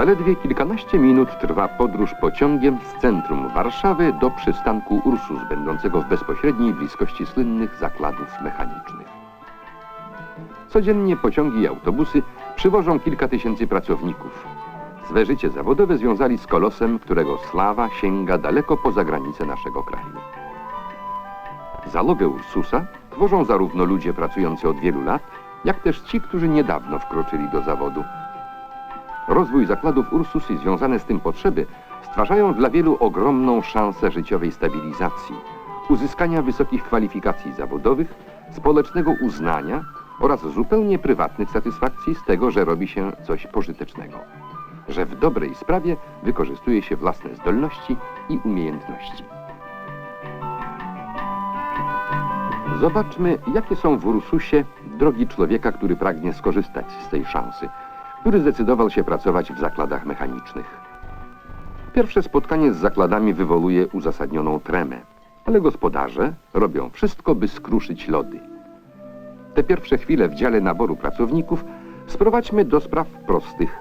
Zaledwie kilkanaście minut trwa podróż pociągiem z centrum Warszawy do przystanku Ursus, będącego w bezpośredniej bliskości słynnych zakładów mechanicznych. Codziennie pociągi i autobusy przywożą kilka tysięcy pracowników. Swe życie zawodowe związali z kolosem, którego sława sięga daleko poza granice naszego kraju. Zalogę Ursusa tworzą zarówno ludzie pracujący od wielu lat, jak też ci, którzy niedawno wkroczyli do zawodu. Rozwój zakładów Ursus i związane z tym potrzeby stwarzają dla wielu ogromną szansę życiowej stabilizacji, uzyskania wysokich kwalifikacji zawodowych, społecznego uznania oraz zupełnie prywatnych satysfakcji z tego, że robi się coś pożytecznego, że w dobrej sprawie wykorzystuje się własne zdolności i umiejętności. Zobaczmy, jakie są w Ursusie drogi człowieka, który pragnie skorzystać z tej szansy, który zdecydował się pracować w zakładach mechanicznych. Pierwsze spotkanie z zakładami wywołuje uzasadnioną tremę, ale gospodarze robią wszystko, by skruszyć lody. Te pierwsze chwile w dziale naboru pracowników sprowadźmy do spraw prostych.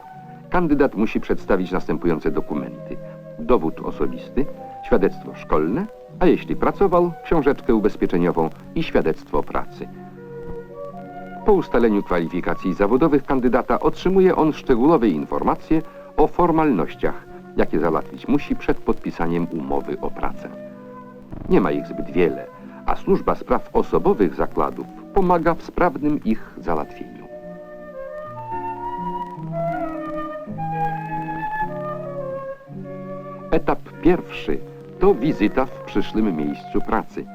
Kandydat musi przedstawić następujące dokumenty. Dowód osobisty, świadectwo szkolne, a jeśli pracował, książeczkę ubezpieczeniową i świadectwo pracy. Po ustaleniu kwalifikacji zawodowych kandydata otrzymuje on szczegółowe informacje o formalnościach, jakie załatwić musi przed podpisaniem umowy o pracę. Nie ma ich zbyt wiele, a służba spraw osobowych zakładów pomaga w sprawnym ich załatwieniu. Etap pierwszy to wizyta w przyszłym miejscu pracy.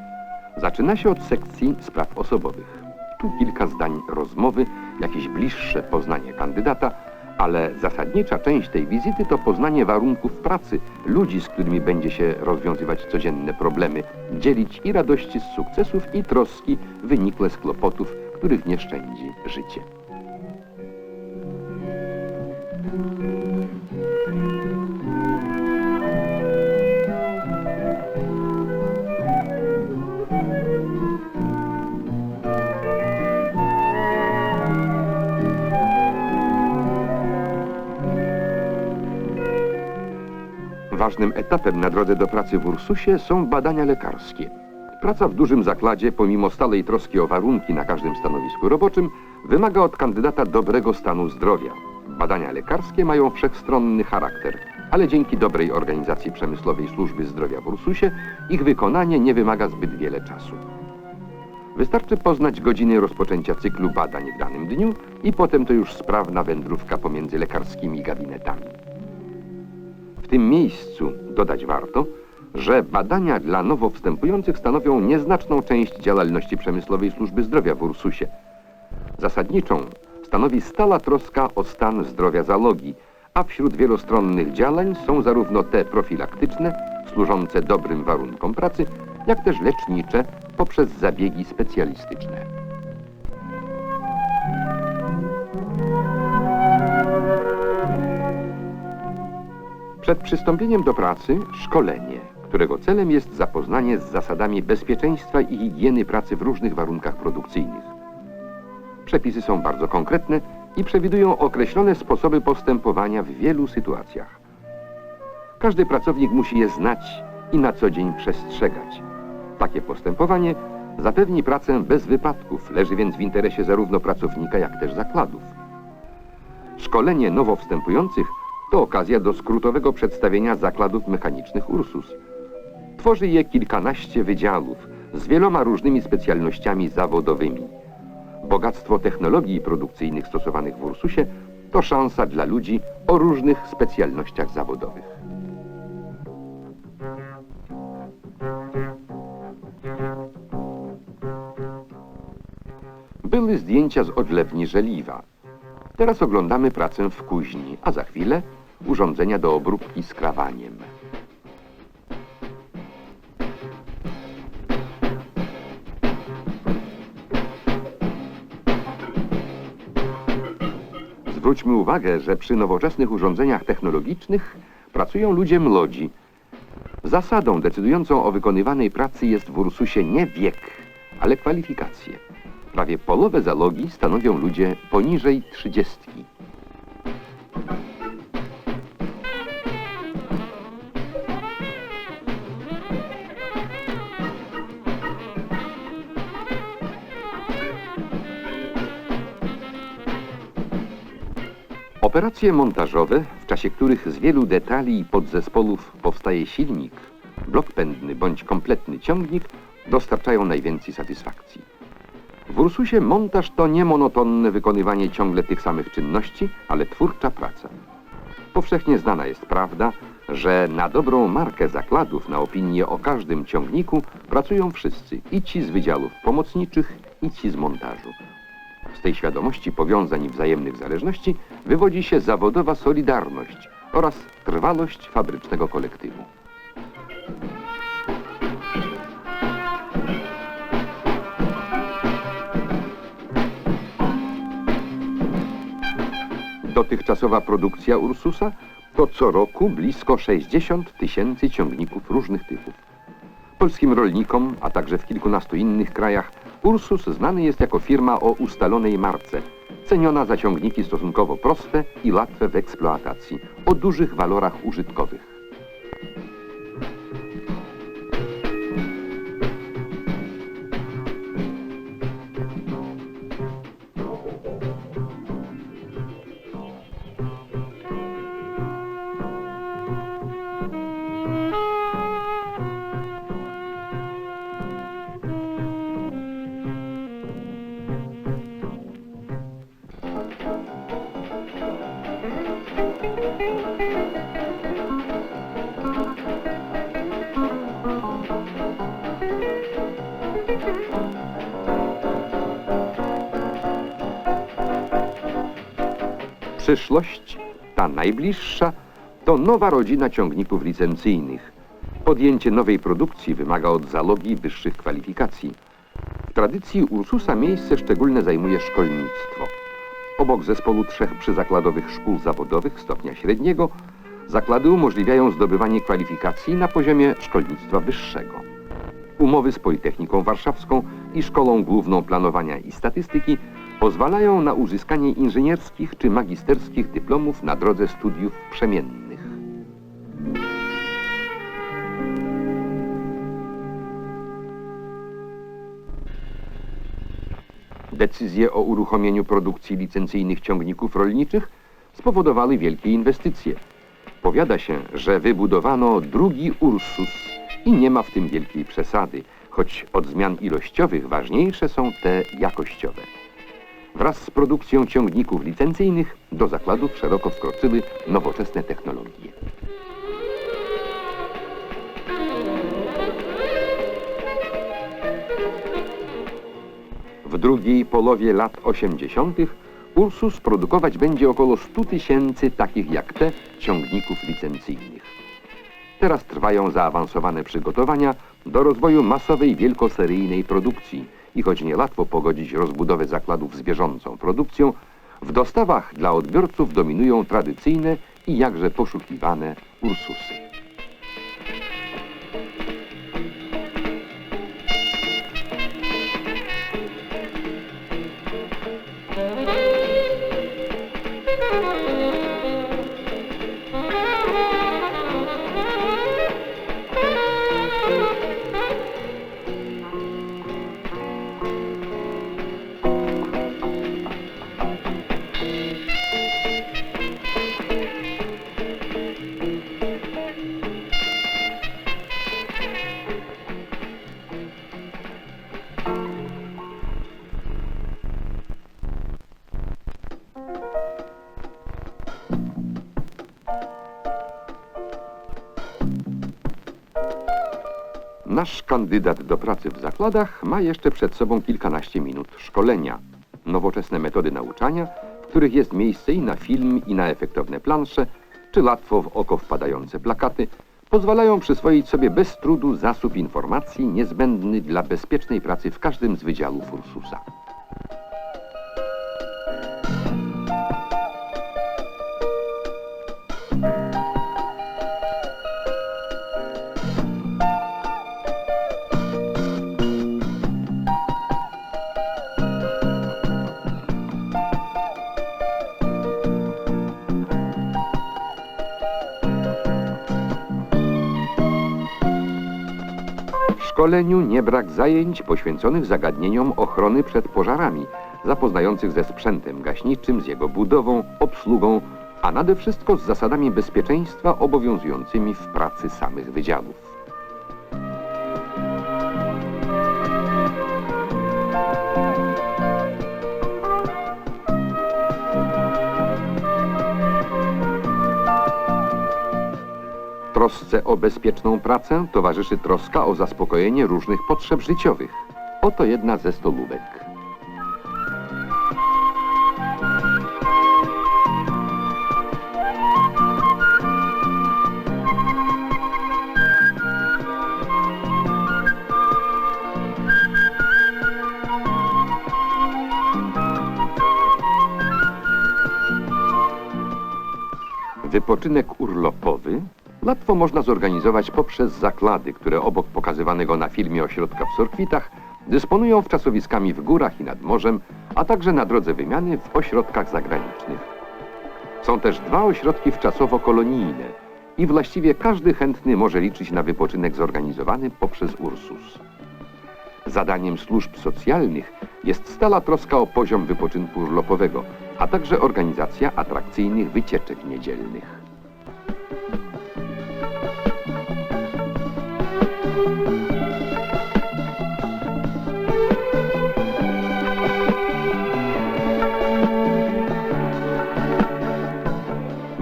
Zaczyna się od sekcji spraw osobowych. Tu kilka zdań rozmowy, jakieś bliższe poznanie kandydata, ale zasadnicza część tej wizyty to poznanie warunków pracy, ludzi, z którymi będzie się rozwiązywać codzienne problemy, dzielić i radości z sukcesów, i troski wynikłe z kłopotów, których nie szczędzi życie. Ważnym etapem na drodze do pracy w Ursusie są badania lekarskie. Praca w dużym zakładzie, pomimo stałej troski o warunki na każdym stanowisku roboczym, wymaga od kandydata dobrego stanu zdrowia. Badania lekarskie mają wszechstronny charakter, ale dzięki dobrej organizacji przemysłowej służby zdrowia w Ursusie ich wykonanie nie wymaga zbyt wiele czasu. Wystarczy poznać godziny rozpoczęcia cyklu badań w danym dniu i potem to już sprawna wędrówka pomiędzy lekarskimi gabinetami. Tym miejscu dodać warto, że badania dla nowo wstępujących stanowią nieznaczną część działalności przemysłowej służby zdrowia w Ursusie. Zasadniczą stanowi stała troska o stan zdrowia załogi, a wśród wielostronnych działań są zarówno te profilaktyczne, służące dobrym warunkom pracy, jak też lecznicze poprzez zabiegi specjalistyczne. Przed przystąpieniem do pracy szkolenie, którego celem jest zapoznanie z zasadami bezpieczeństwa i higieny pracy w różnych warunkach produkcyjnych. Przepisy są bardzo konkretne i przewidują określone sposoby postępowania w wielu sytuacjach. Każdy pracownik musi je znać i na co dzień przestrzegać. Takie postępowanie zapewni pracę bez wypadków, leży więc w interesie zarówno pracownika, jak też zakładów. Szkolenie nowo wstępujących to okazja do skrótowego przedstawienia zakładów mechanicznych Ursus. Tworzy je kilkanaście wydziałów z wieloma różnymi specjalnościami zawodowymi. Bogactwo technologii produkcyjnych stosowanych w Ursusie to szansa dla ludzi o różnych specjalnościach zawodowych. Były zdjęcia z odlewni żeliwa. Teraz oglądamy pracę w kuźni, a za chwilę urządzenia do obróbki skrawaniem. Zwróćmy uwagę, że przy nowoczesnych urządzeniach technologicznych pracują ludzie młodzi. Zasadą decydującą o wykonywanej pracy jest w Ursusie nie wiek, ale kwalifikacje. Prawie połowę zalogi stanowią ludzie poniżej trzydziestki. Operacje montażowe, w czasie których z wielu detali i podzespołów powstaje silnik, blok pędny bądź kompletny ciągnik, dostarczają najwięcej satysfakcji. W Ursusie montaż to nie monotonne wykonywanie ciągle tych samych czynności, ale twórcza praca. Powszechnie znana jest prawda, że na dobrą markę zakładów, na opinię o każdym ciągniku pracują wszyscy, i ci z wydziałów pomocniczych, i ci z montażu. Z tej świadomości powiązań i wzajemnych zależności wywodzi się zawodowa solidarność oraz trwałość fabrycznego kolektywu. Dotychczasowa produkcja Ursusa to co roku blisko 60 tysięcy ciągników różnych typów. Polskim rolnikom, a także w kilkunastu innych krajach, Ursus znany jest jako firma o ustalonej marce, ceniona za ciągniki stosunkowo proste i łatwe w eksploatacji, o dużych walorach użytkowych. Przyszłość, ta najbliższa, to nowa rodzina ciągników licencyjnych. Podjęcie nowej produkcji wymaga od zalogi wyższych kwalifikacji. W tradycji Ursusa miejsce szczególne zajmuje szkolnictwo. Obok zespołu trzech przyzakładowych szkół zawodowych stopnia średniego, zakłady umożliwiają zdobywanie kwalifikacji na poziomie szkolnictwa wyższego. Umowy z Politechniką Warszawską i Szkołą Główną Planowania i Statystyki pozwalają na uzyskanie inżynierskich czy magisterskich dyplomów na drodze studiów przemiennych. Decyzje o uruchomieniu produkcji licencyjnych ciągników rolniczych spowodowały wielkie inwestycje. Powiada się, że wybudowano drugi Ursus i nie ma w tym wielkiej przesady, choć od zmian ilościowych ważniejsze są te jakościowe. Wraz z produkcją ciągników licencyjnych do zakładów szeroko wkroczyły nowoczesne technologie. W drugiej połowie lat 80. Ursus produkować będzie około 100 tysięcy takich jak te ciągników licencyjnych. Teraz trwają zaawansowane przygotowania do rozwoju masowej wielkoseryjnej produkcji i choć niełatwo pogodzić rozbudowę zakładów z bieżącą produkcją, w dostawach dla odbiorców dominują tradycyjne i jakże poszukiwane Ursusy. Nasz kandydat do pracy w zakładach ma jeszcze przed sobą kilkanaście minut szkolenia. Nowoczesne metody nauczania, w których jest miejsce i na film, i na efektowne plansze, czy łatwo w oko wpadające plakaty, pozwalają przyswoić sobie bez trudu zasób informacji niezbędny dla bezpiecznej pracy w każdym z wydziałów Ursusa. Szkoleniu nie brak zajęć poświęconych zagadnieniom ochrony przed pożarami, zapoznających ze sprzętem gaśniczym, z jego budową, obsługą, a nade wszystko z zasadami bezpieczeństwa obowiązującymi w pracy samych wydziałów. Trosce o bezpieczną pracę towarzyszy troska o zaspokojenie różnych potrzeb życiowych. Oto jedna ze stolówek. Wypoczynek urlopowy łatwo można zorganizować poprzez zaklady, które obok pokazywanego na filmie ośrodka w Sorkwitach dysponują wczasowiskami w górach i nad morzem, a także na drodze wymiany w ośrodkach zagranicznych. Są też dwa ośrodki wczasowo-kolonijne i właściwie każdy chętny może liczyć na wypoczynek zorganizowany poprzez Ursus. Zadaniem służb socjalnych jest stala troska o poziom wypoczynku urlopowego, a także organizacja atrakcyjnych wycieczek niedzielnych.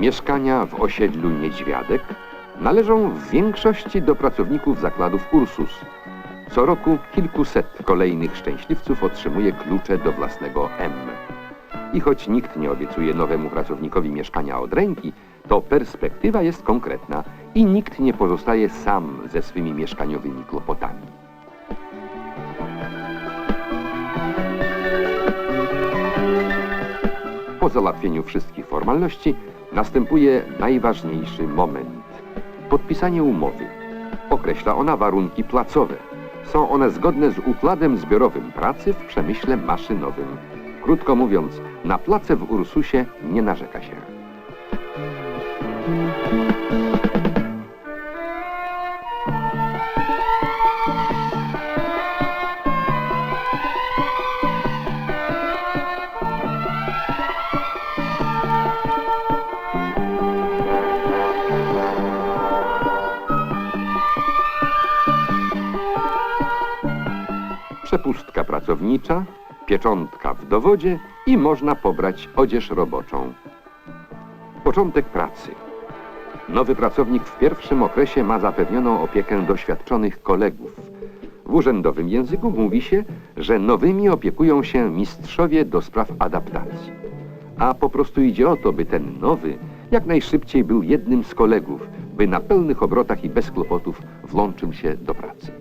Mieszkania w osiedlu Niedźwiadek należą w większości do pracowników zakładów Ursus. Co roku kilkuset kolejnych szczęśliwców otrzymuje klucze do własnego M. I choć nikt nie obiecuje nowemu pracownikowi mieszkania od ręki, to perspektywa jest konkretna i nikt nie pozostaje sam ze swymi mieszkaniowymi kłopotami. Po załatwieniu wszystkich formalności następuje najważniejszy moment. Podpisanie umowy. Określa ona warunki placowe. Są one zgodne z układem zbiorowym pracy w przemyśle maszynowym. Krótko mówiąc, na place w Ursusie nie narzeka się. Przepustka pracownicza, pieczątka w dowodzie i można pobrać odzież roboczą. Początek pracy. Nowy pracownik w pierwszym okresie ma zapewnioną opiekę doświadczonych kolegów. W urzędowym języku mówi się, że nowymi opiekują się mistrzowie do spraw adaptacji. A po prostu idzie o to, by ten nowy jak najszybciej był jednym z kolegów, by na pełnych obrotach i bez kłopotów włączył się do pracy.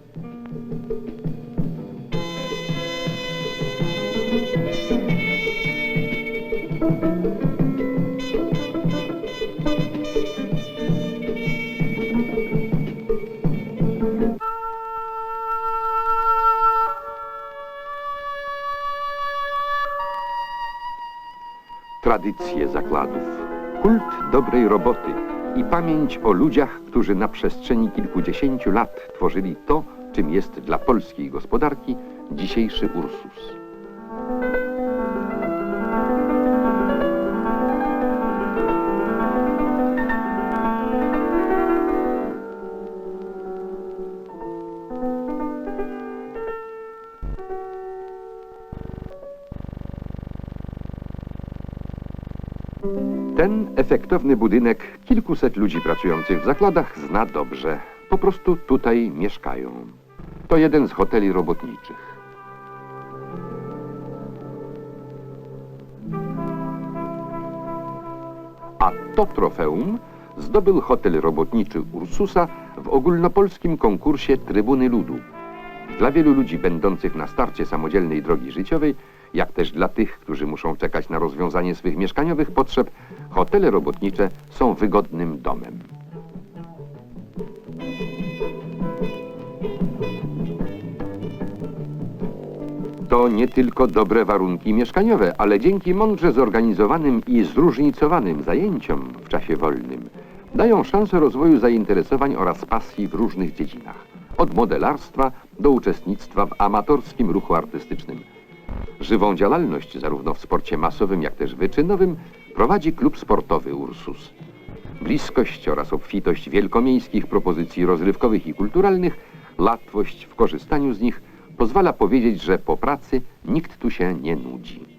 Tradycje zakładów, kult dobrej roboty i pamięć o ludziach, którzy na przestrzeni kilkudziesięciu lat tworzyli to, czym jest dla polskiej gospodarki dzisiejszy Ursus. Efektowny budynek kilkuset ludzi pracujących w zakładach zna dobrze. Po prostu tutaj mieszkają. To jeden z hoteli robotniczych. A to trofeum zdobył hotel robotniczy Ursusa w ogólnopolskim konkursie Trybuny Ludu. Dla wielu ludzi będących na starcie samodzielnej drogi życiowej, jak też dla tych, którzy muszą czekać na rozwiązanie swych mieszkaniowych potrzeb, hotele robotnicze są wygodnym domem. To nie tylko dobre warunki mieszkaniowe, ale dzięki mądrze zorganizowanym i zróżnicowanym zajęciom w czasie wolnym dają szansę rozwoju zainteresowań oraz pasji w różnych dziedzinach. Od modelarstwa do uczestnictwa w amatorskim ruchu artystycznym. Żywą działalność zarówno w sporcie masowym, jak też wyczynowym prowadzi klub sportowy Ursus. Bliskość oraz obfitość wielkomiejskich propozycji rozrywkowych i kulturalnych, łatwość w korzystaniu z nich pozwala powiedzieć, że po pracy nikt tu się nie nudzi.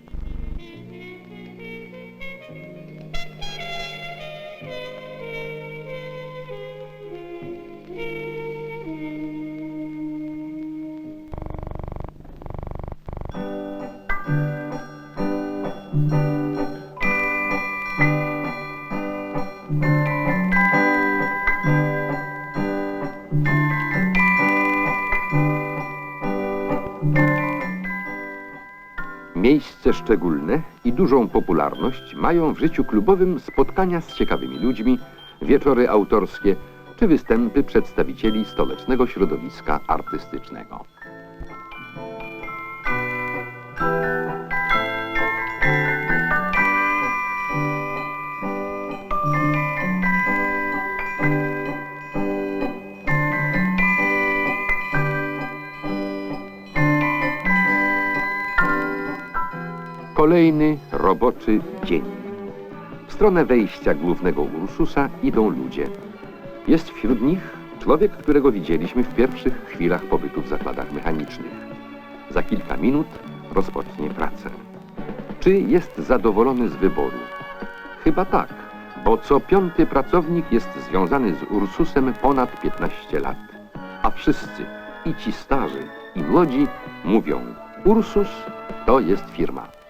Szczególne i dużą popularność mają w życiu klubowym spotkania z ciekawymi ludźmi, wieczory autorskie czy występy przedstawicieli stolecznego środowiska artystycznego. Kolejny roboczy dzień. W stronę wejścia głównego Ursusa idą ludzie. Jest wśród nich człowiek, którego widzieliśmy w pierwszych chwilach pobytu w zakładach mechanicznych. Za kilka minut rozpocznie pracę. Czy jest zadowolony z wyboru? Chyba tak, bo co piąty pracownik jest związany z Ursusem ponad 15 lat. A wszyscy, i ci starzy, i młodzi, mówią: Ursus to jest firma.